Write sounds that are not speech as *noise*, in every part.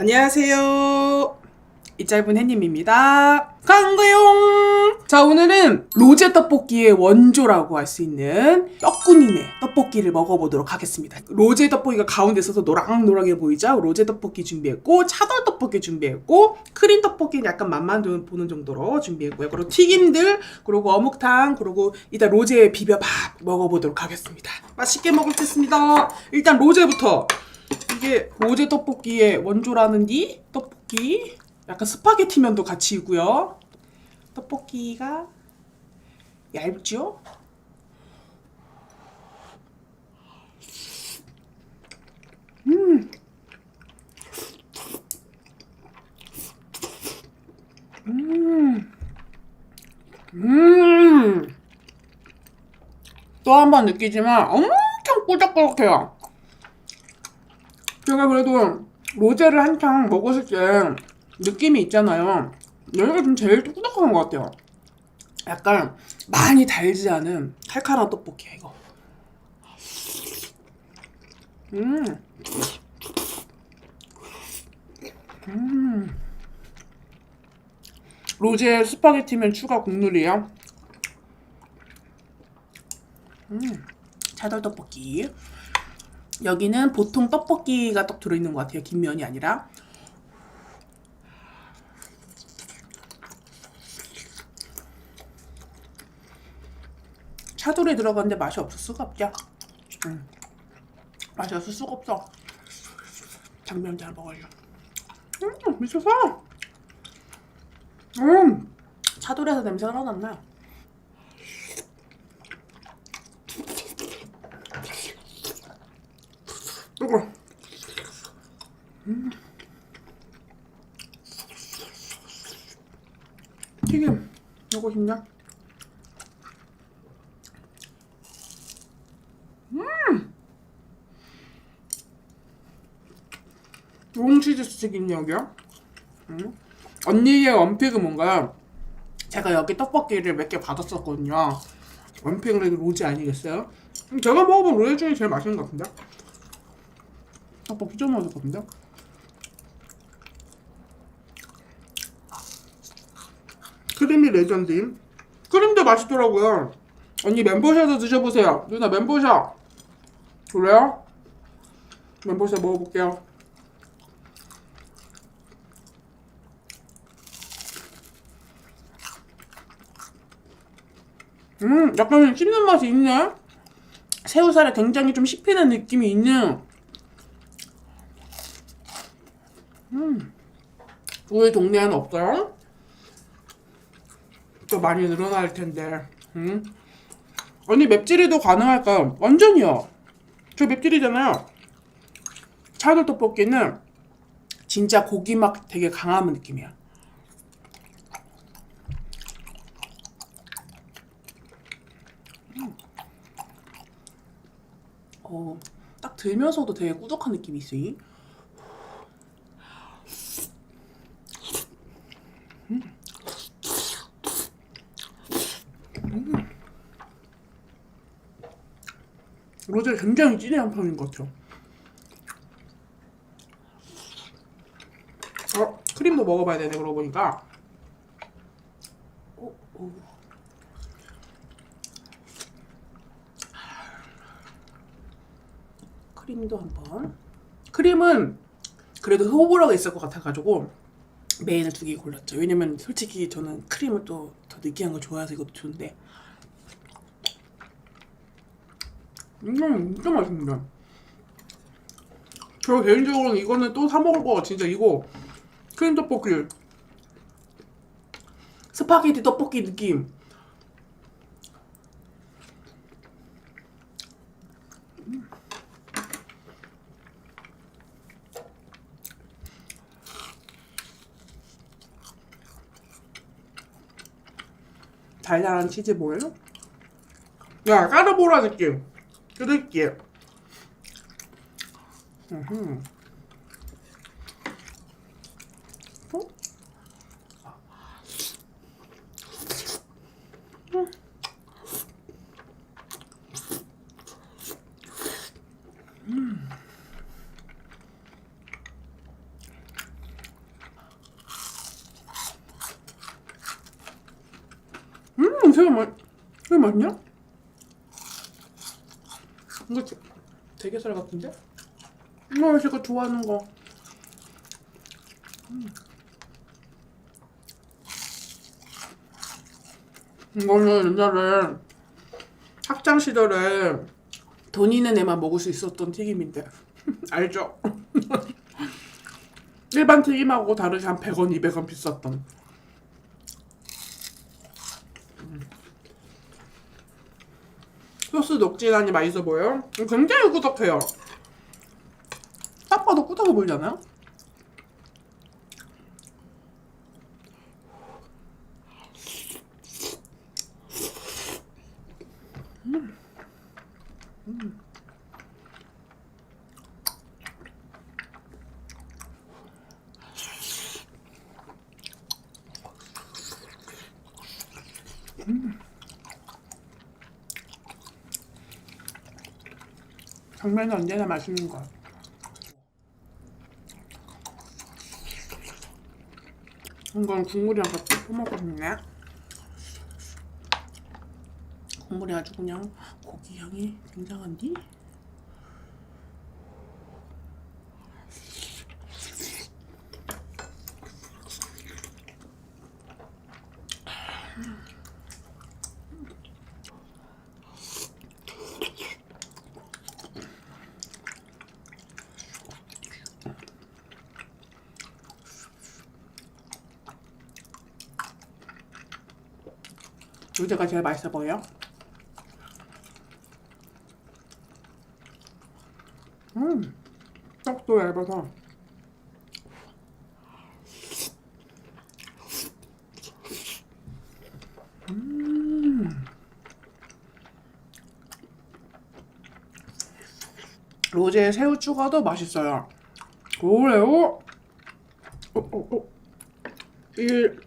안녕하세요. 이 짧은 해님입니다. 강가용! 자, 오늘은 로제 떡볶이의 원조라고 할 수 있는 떡군이네 떡볶이를 먹어보도록 하겠습니다. 로제 떡볶이가 가운데 있어서 노랑노랑해 보이죠? 로제 떡볶이 준비했고, 차돌 떡볶이 준비했고, 크림 떡볶이는 약간 맛만 좀 보는 정도로 준비했고요. 그리고 튀김들, 그리고 어묵탕, 그리고 이따 로제 비벼밥 먹어보도록 하겠습니다. 맛있게 먹겠습니다. 일단 로제부터. 이게 로제 떡볶이의 원조라는 이 떡볶이 약간 스파게티 면도 같이 있고요. 떡볶이가 얇죠? 음. 음. 음. 또 한 번 느끼지만 엄청 꾸덕꾸덕해요. 제가 그래도 로제를 한창 먹었을 때 느낌이 있잖아요. 여기가 좀 제일 꾸덕한 것 같아요. 약간 많이 달지 않은 칼칼한 떡볶이야 이거. 음. 음. 로제 스파게티면 추가 국룰이에요. 음. 차돌 떡볶이. 여기는 보통 떡볶이가 딱 들어있는 것 같아요. 긴 면이 아니라. 차돌에 들어갔는데 맛이 없을 수가 없죠. 음. 맛이 없을 수가 없어. 장면 잘 먹어요. 음, 미쳤어. 음, 차돌에서 냄새가 하나도 안 나. 뜨거. 음. 튀김 먹고 싶냐? 음. 롱치즈 스틱인 여기요. 음. 언니의 원픽은 뭔가요? 제가 여기 떡볶이를 몇 개 받았었거든요. 원픽은 로제 아니겠어요? 음, 제가 먹어본 로제 중에 제일 맛있는 것 같은데? 떡볶이 좀 먹었거든요. 크림이 레전드임. 크림도 맛있더라고요. 언니 멘보샤도 드셔보세요. 누나 멘보샤. 그래요? 멘보샤 먹어볼게요. 음, 약간 씹는 맛이 있네. 새우살에 굉장히 좀 씹히는 느낌이 있는 음. 우리 동네에는 없어요? 또 많이 늘어날 텐데. 음. 언니 맵찔이도 가능할까요? 완전히요. 저 맵찔이잖아요. 차돌 떡볶이는 진짜 고기 맛 되게 강한 느낌이야. 음. 어, 딱 들면서도 되게 꾸덕한 느낌이 있어. 이. 로제 굉장히 진한 편인 것 같아요. 어, 크림도 먹어봐야 되네, 그러고 보니까. 오, 오. 크림도 한번. 크림은 그래도 호불호가 있을 것 같아가지고 메인을 두 개 골랐죠. 왜냐면 솔직히 저는 크림을 또 더 느끼한 거 좋아해서 이것도 좋은데 음, 진짜 맛있는데. 저 개인적으로는 이거는 또 사 먹을 거가 진짜 이거 크림 떡볶이 스파게티 떡볶이 느낌. 음. 달달한 치즈볼. 야, 까르보라 느낌. 뜯을게요. 음흠. 어? 음. 새우 맛, 새우 맛냐? 이거 되- 대게살 같은데? 이거 제가 좋아하는 거. 음. 이거는 옛날에 학창 시절에 돈 있는 애만 먹을 수 있었던 튀김인데 *laughs* 알죠? *laughs* 일반 튀김하고 다르게 한 100원, 200원 비쌌던 소스 녹진하니 맛있어 보여요? 굉장히 꾸덕해요 딱 봐도 꾸덕해 보이잖아요? 당면은 언제나 맛있는 거. 이건 국물이랑 같이 퍼먹었네. 국물이 아주 그냥 고기 향이 굉장한디? 요새가 제일 맛있어 보여. 음, 떡도 얇아서. 음. 로제 새우 추가도 맛있어요. 그래요? 어, 어, 어. 1,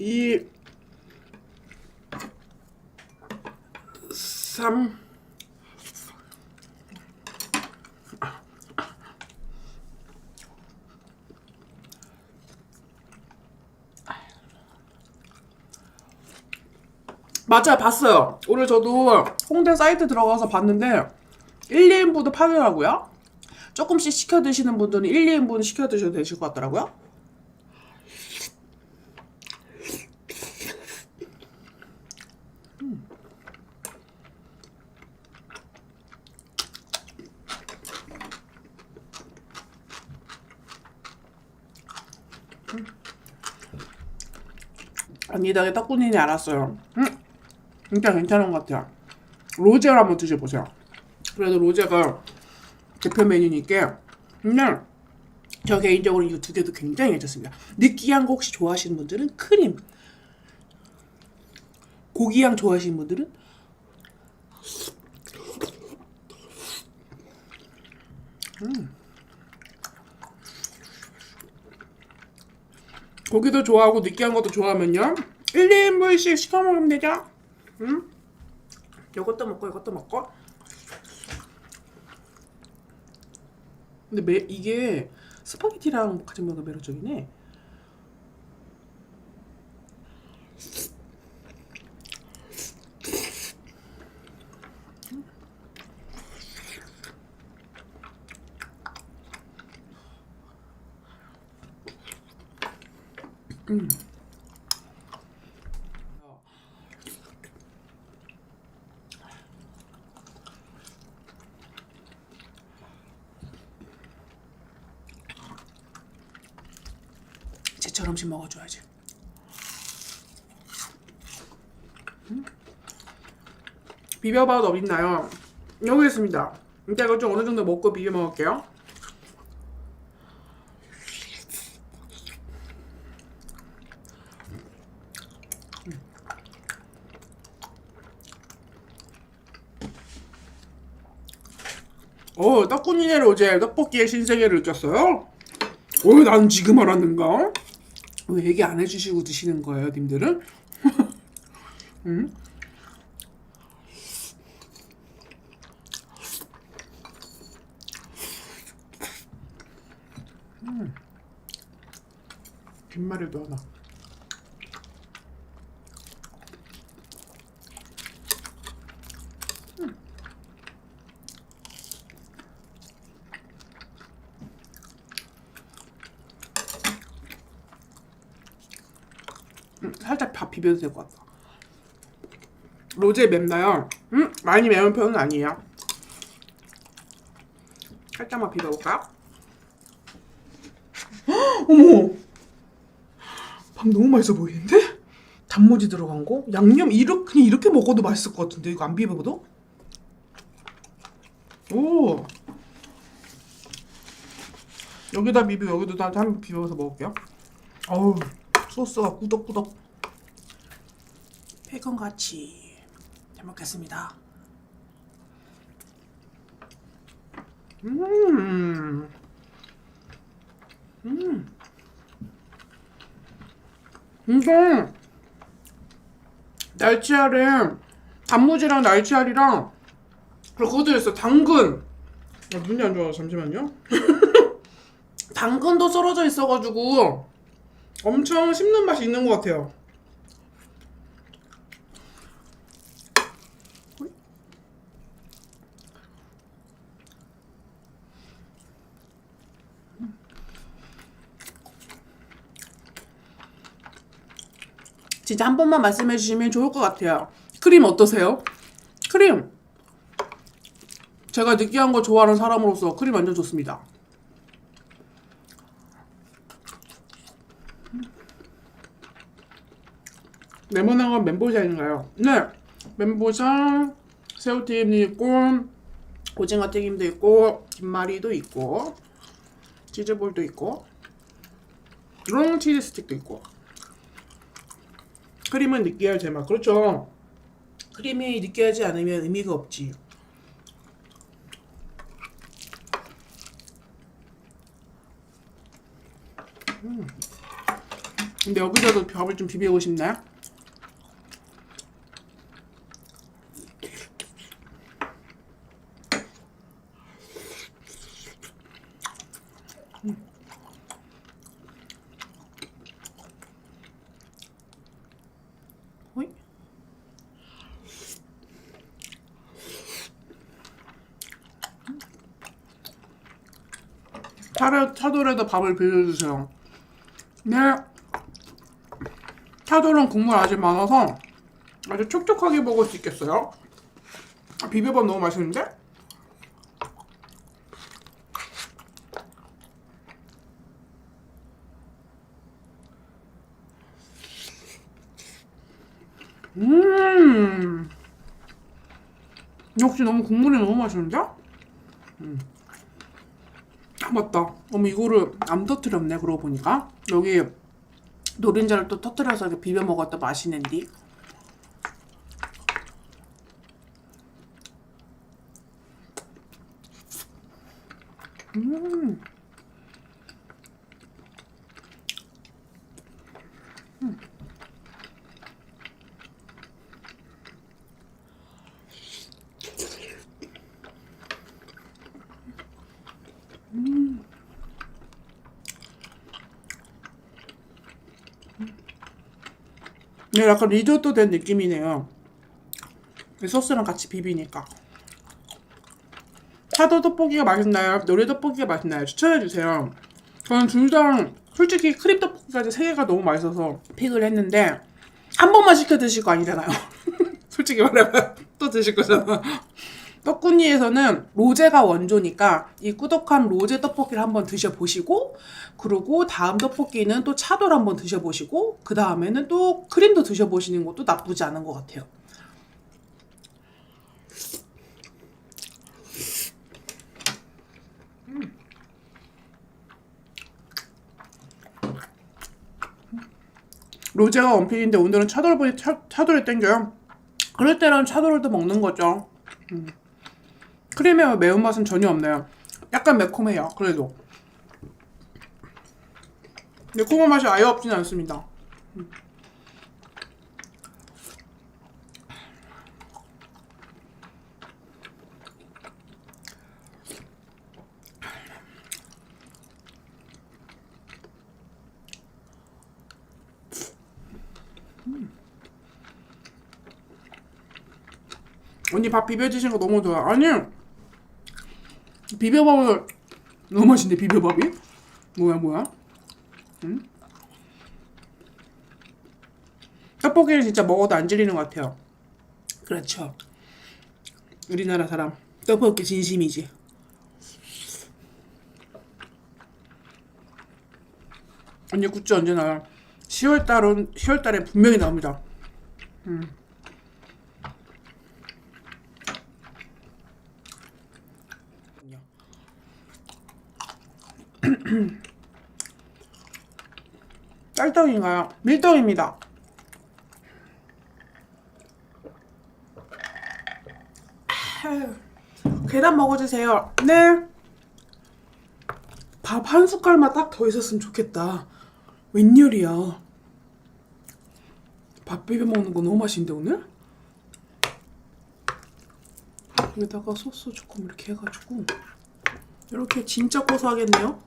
2, 3 맞아요 봤어요. 오늘 저도 홍대 사이트 들어가서 봤는데 1, 2인분도 파더라고요. 조금씩 시켜 드시는 분들은 1, 2인분 시켜 드셔도 되실 것 같더라고요 언니 덕에 떡국인지 알았어요. 음, 진짜 괜찮은 것 같아요. 로제를 한번 드셔보세요. 그래도 로제가 대표 메뉴니까 근데 저 개인적으로 이 두 개도 굉장히 괜찮습니다. 느끼한 거 혹시 좋아하시는 분들은 크림 고기향 좋아하시는 분들은 고기도 좋아하고 느끼한 것도 좋아하면요. 1, 2인분씩 시켜 먹으면 되죠? 응? 이것도 먹고 이것도 먹고. 근데 매, 이게 스파게티랑 같이 먹으면 매력적이네 제철 음식 먹어줘야지 음? 비벼봐도 어딨나요? 여기 있습니다 이제 이거 좀 어느 정도 먹고 비벼 먹을게요 어제 떡볶이의 신세계를 느꼈어요? 어, 난 지금 알았는가? 왜 얘기 안 해주시고 드시는 거예요, 님들은? 응? *laughs* 음. 빈말에도 하나. 음, 살짝 밥 비벼도 될 것 같다. 로제 맵나요? 음, 많이 매운 편은 아니에요. 살짝만 비벼볼까? 헉, *gasps* 어머! 밥 너무 맛있어 보이는데? 단무지 들어간 거? 양념 이렇게, 그냥 이렇게 먹어도 맛있을 것 같은데 이거 안 비벼도? 오! 여기다 비벼 여기도 다 한번 비벼서 먹을게요. 어우 소스가 꾸덕꾸덕. 베이컨 같이 잘 먹겠습니다. 음, 음, 이게 날치알에 단무지랑 날치알이랑 그리고 그것도 있어 당근. 아, 눈이 안 좋아서 잠시만요. *laughs* 당근도 썰어져 있어가지고 엄청 씹는 맛이 있는 것 같아요. 진짜 한 번만 말씀해 주시면 좋을 것 같아요. 크림 어떠세요? 크림! 제가 느끼한 거 좋아하는 사람으로서 크림 완전 좋습니다. 레몬한 건 멘보샤인가요? 네, 멘보샤, 새우튀김도 있고, 오징어 튀김도 있고, 김말이도 있고, 치즈볼도 있고, 롱 치즈 스틱도 있고. 크림은 느끼해야 제맛. 그렇죠. 크림이 느끼하지 않으면 의미가 없지. 음. 근데 여기서도 밥을 좀 비비고 싶네. 호 차려, 차돌에다 밥을 비벼주세요. 네. 차돌은 국물 아직 많아서 아주 촉촉하게 먹을 수 있겠어요. 아, 비벼밥 너무 맛있는데? 음. 역시 너무 국물이 너무 맛있는데? 음. 아, 맞다. 어머 이거를 안 터뜨렸네 그러고 보니까 여기 노른자를 또 터뜨려서 비벼 먹었다 맛있는디. 음. 네, 약간 리조또 된 느낌이네요. 이 소스랑 같이 비비니까. 차도 떡볶이가 맛있나요? 노래 떡볶이가 맛있나요? 추천해주세요. 저는 둘 다 솔직히 크림 떡볶이까지 세 개가 너무 맛있어서 픽을 했는데 한 번만 시켜 드실 거 아니잖아요. *laughs* 솔직히 말하면 또 드실 거잖아. 떡꾸니에서는 로제가 원조니까 이 꾸덕한 로제 떡볶이를 한번 드셔보시고 그리고 다음 떡볶이는 또 차돌 한번 드셔보시고 그 다음에는 또 크림도 드셔보시는 것도 나쁘지 않은 것 같아요. 로제가 원픽인데 오늘은 차돌 보니 차, 차돌이 땡겨요. 그럴 때는 차돌도 먹는 거죠. 음. 크림의 매운맛은 전혀 없네요. 약간 매콤해요. 그래도. 매콤한 맛이 아예 없진 않습니다. 음. 언니 밥 비벼주신 거 너무 좋아. 아니 비벼밥을 너무 맛있는데 비벼밥이? 뭐야 뭐야? 응? 떡볶이는 진짜 먹어도 안 질리는 것 같아요. 그렇죠. 우리나라 사람 떡볶이 진심이지. 언니 굿즈 언제 나요? 10월 달은 10월 달에 분명히 나옵니다. 음. *clears throat* 짤떡인가요? 밀떡입니다. 아유, 계란 먹어주세요. 네. 밥 한 숟갈만 딱 더 있었으면 좋겠다. 웬열이야. 밥 비벼 먹는 거 너무 맛있는데 오늘? 여기다가 소스 조금 이렇게 해가지고 이렇게 진짜 고소하겠네요.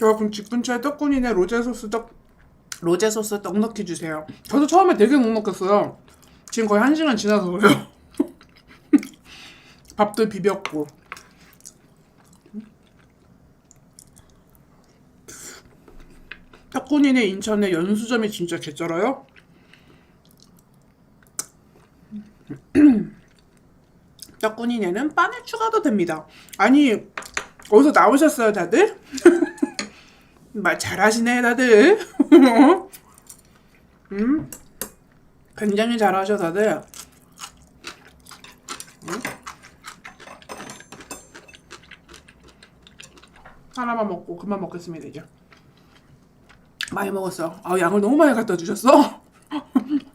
여러분 집 근처에 떡국이네 로제 소스 떡 로제 소스 떡 넣기 주세요. 저도 처음에 되게 묵묵했어요. 지금 거의 한 시간 지나서 그래요. *laughs* 밥도 비볐고. 떡국이네 인천에 연수점이 진짜 개쩔어요. *clears throat* 떡국이네는 빵에 추가도 됩니다. 아니 어디서 나오셨어요 다들? *laughs* 말 잘하시네 다들. *laughs* 음, 굉장히 잘하셔 다들. 음? 하나만 먹고 그만 먹겠습니다 이제. 많이 먹었어. 아 양을 너무 많이 갖다 주셨어. *laughs*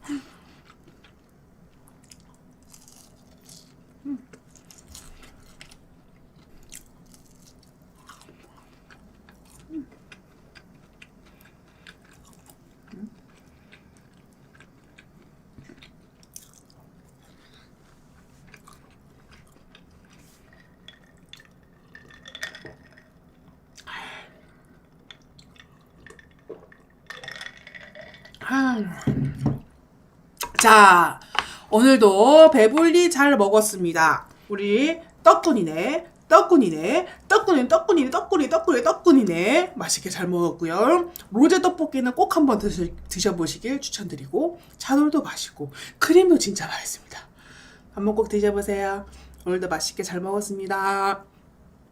자, 오늘도 배불리 잘 먹었습니다. 우리 떡군이네, 떡군이네, 떡군이, 떡군이네, 떡군이, 떡군이, 떡군이네. 맛있게 잘 먹었고요. 로제 떡볶이는 꼭 한번 드시, 드셔보시길 추천드리고, 차돌도 맛있고, 크림도 진짜 맛있습니다. 한번 꼭 드셔보세요. 오늘도 맛있게 잘 먹었습니다.